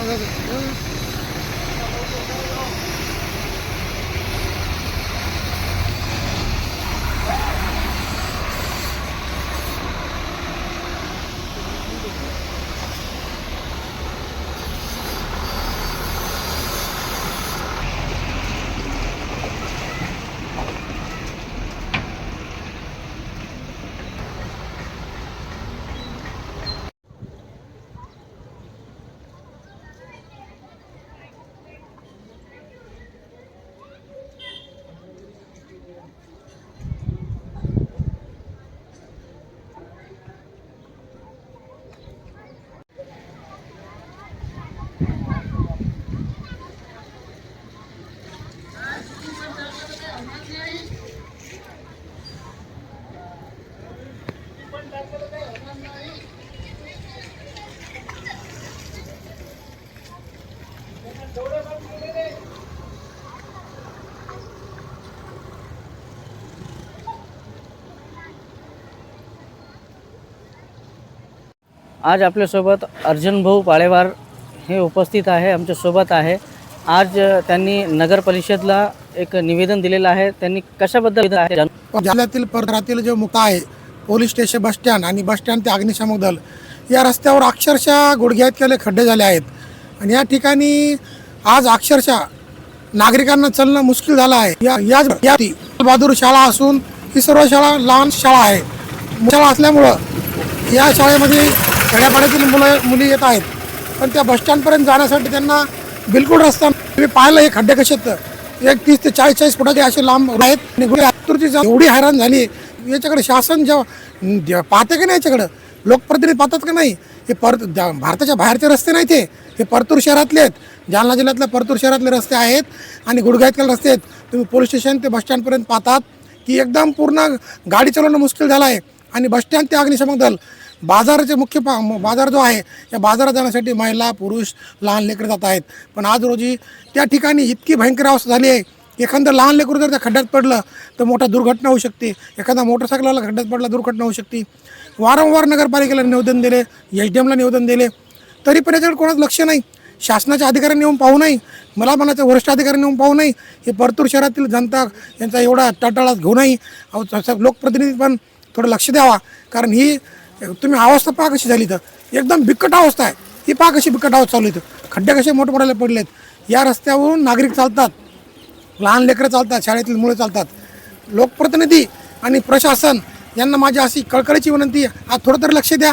上车去。嗯。आज आपल्यासोबत अर्जुन भाऊ पाळेवार हे उपस्थित आहे आमच्यासोबत आहे. आज त्यांनी नगर परिषदला एक निवेदन दिलेलं आहे. त्यांनी कशाबद्दल आहे? जिल्ह्यातील परिसरातील जे मुका आहे पोलीस स्टेशन बस स्टँड आणि बस स्टँड ते अग्निशामक दल या रस्त्यावर अक्षरशः गुडघ्यात केले खड्डे झाले आहेत. आणि या ठिकाणी आज अक्षरशः नागरिकांना चालणं मुश्किल झालं आहे. या याच या बहादूर शाळा असून ही सर्व शाळा लहान शाळा आहे. शाळा असल्यामुळं या शाळेमध्ये खेड्यापाड्यातील मुलं मुली येत आहेत. पण त्या बसस्टँडपर्यंत जाण्यासाठी त्यांना बिलकुल रस्ता तुम्ही पाहिलं हे खड्डे कसे एक तीस ते चाळीस चाळीस फुटाचे असे लांब आहेत. आणि गुढी आतुरची एवढी हैराण झाली. याच्याकडे शासन जेव्हा पाहते का नाही याच्याकडं? लोकप्रतिनिधी पाहतात का नाही? हे पर जा- भारताच्या बाहेरचे रस्ते नाही ते हे परतूर शहरातले आहेत. जालना जिल्ह्यातल्या परतूर शहरातले रस्ते आहेत. आणि गुडघातले रस्ते आहेत. तुम्ही पोलीस स्टेशन ते बसस्टँडपर्यंत पाहतात की एकदम पूर्ण गाडी चालवणं मुश्किल झालं आहे आणि बसस्टँड ते अग्निशमक दल बाजाराचे मुख्य पा म- बाजार जो आहे या बाजारात जाण्यासाठी महिला पुरुष लहान लेकरं जात आहेत. पण आज रोजी त्या ठिकाणी इतकी भयंकर अवस्था झाली आहे. एखादं लहान लेकरू जर त्या खड्ड्यात पडलं तर मोठा दुर्घटना होऊ शकते. एखादा मोटरसायकलवाला खड्ड्यात पडला दुर्घटना होऊ शकते. वारंवार नगरपालिकेला निवेदन दिले एच डी एमला निवेदन दिले. तरी पण याच्याकडे कोणाचं लक्ष नाही. शासनाच्या अधिकाऱ्यांनी येऊन पाहू नाही मला म्हणायचं वरिष्ठ अधिकाऱ्यांनी येऊन पाहू नाही हे परतूर शहरातील जनता यांचा एवढा टळटळात घेऊ नाही लोकप्रतिनिधी पण थोडं लक्ष द्यावा. कारण ही तुम्ही अवस्था पहा कशी झाली तर एकदम बिकट अवस्था आहे. ही पहा कशी बिकट अवस्था चालू इथं. खड्डे कसे मोठमोठ्याला पडले आहेत या रस्त्यावरून नागरिक चालतात. लहान लेकरं चालतात शाळेतील मुलं चालतात. लोकप्रतिनिधी आणि प्रशासन यांना माझी अशी कळकळीची विनंती आहे. आज थोडं तरी लक्ष द्या.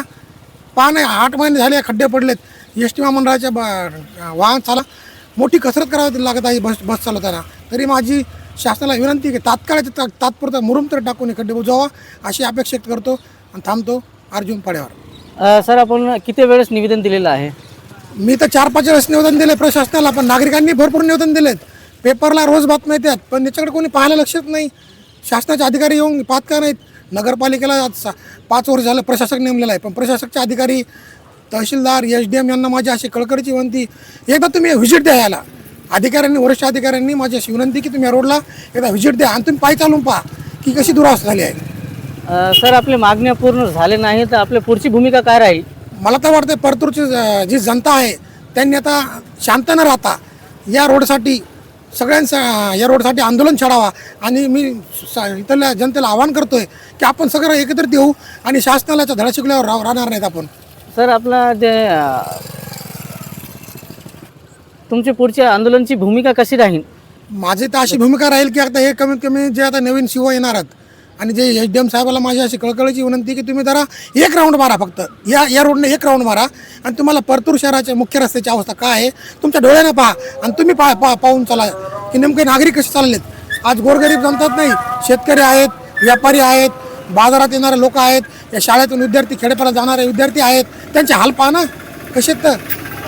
पहा नाही आठ महिने झाले खड्डे पडलेत. एस टी महामंडळाच्या ब वाहन चाला. मोठी कसरत करावी लागत आहे बस बस चालवताना. तरी माझी शासनाला विनंती की तात्काळाच्या ता तात्पुरता मुरुम तर टाकून हे खड्डे बुजवा अशी अपेक्षा करतो आणि थांबतो. अर्जुन पाड्यावर अ, सर आपण किती वेळेस निवेदन दिलेलं आहे? मी तर चार पाच वेळेस निवेदन दिले प्रशासनाला पण नागरिकांनी भरपूर निवेदन दिलेत. पेपरला रोज बातम्या येतात पण याच्याकडे कोणी पाहायला लक्षात नाही. शासनाचे अधिकारी येऊन पाहत का नाहीत? नगरपालिकेला आज सा- पाच वर्ष झालं प्रशासक नेमलेला आहे पण प्रशासकचे अधिकारी तहसीलदार एच डी एम यांना माझी अशी कळकळीची विनंती एकदा तुम्ही व्हिजिट द्या याला. अधिकाऱ्यांनी वरिष्ठ अधिकाऱ्यांनी माझी अशी विनंती की तुम्ही या रोडला एकदा व्हिजिट द्या आणि तुम्ही पाय चालून पहा की कशी दुरावस्था झाली आहे. सर आपल्या मागण्या पूर्ण झाले नाही तर आपल्या पुढची भूमिका काय राहील? मला तर वाटतं परतूरची ज- जनता आहे त्यांनी आता शांत न राहता. या रोडसाठी सगळ्यांचा या रोडसाठी आंदोलन छाडावा. आणि मी इथल्या जनतेला आवाहन करतोय की आपण सगळं एकत्रित येऊ आणि शासनाला धडा शिकल्यावर राह- राहणार नाहीत आपण. सर आपला जे तुमची पुढच्या आंदोलनची भूमिका कशी राहील? माझी तर अशी भूमिका राहील की आता हे कमीत कमी जे आता नवीन शिव येणार आहेत आणि जे एच डी एम साहेबाला माझी अशी कळकळीची विनंती की तुम्ही जरा एक राऊंड मारा फक्त. या या रोडने एक राऊंड मारा. आणि तुम्हाला परतूर शहराच्या मुख्य रस्त्याची अवस्था काय आहे तुमच्या डोळ्यानं पहा. आणि तुम्ही पा पा पाहून चला. की नेमके नागरिक कसे चाललेत? आज गोरगरीब जमतात नाही. शेतकरी आहेत व्यापारी आहेत बाजारात येणारे लोक आहेत या शाळेतून विद्यार्थी खेडेपाला जाणारे विद्यार्थी आहेत. त्यांचे हाल पहा ना. कसे तर?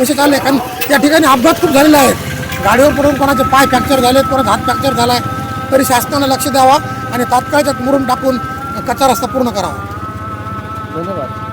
कसे चालले? कारण या ठिकाणी अपघात खूप झालेले आहेत गाडीवर पडून कोणाचे पाय फ्रॅक्चर झालेत कोणाचा हात फ्रॅक्चर झाला आहे तरी शासनानं लक्ष द्यावा. आणि तात्काळच्यात मुरून टाकून कच्चा रस्ता पूर्ण करावा. धन्यवाद.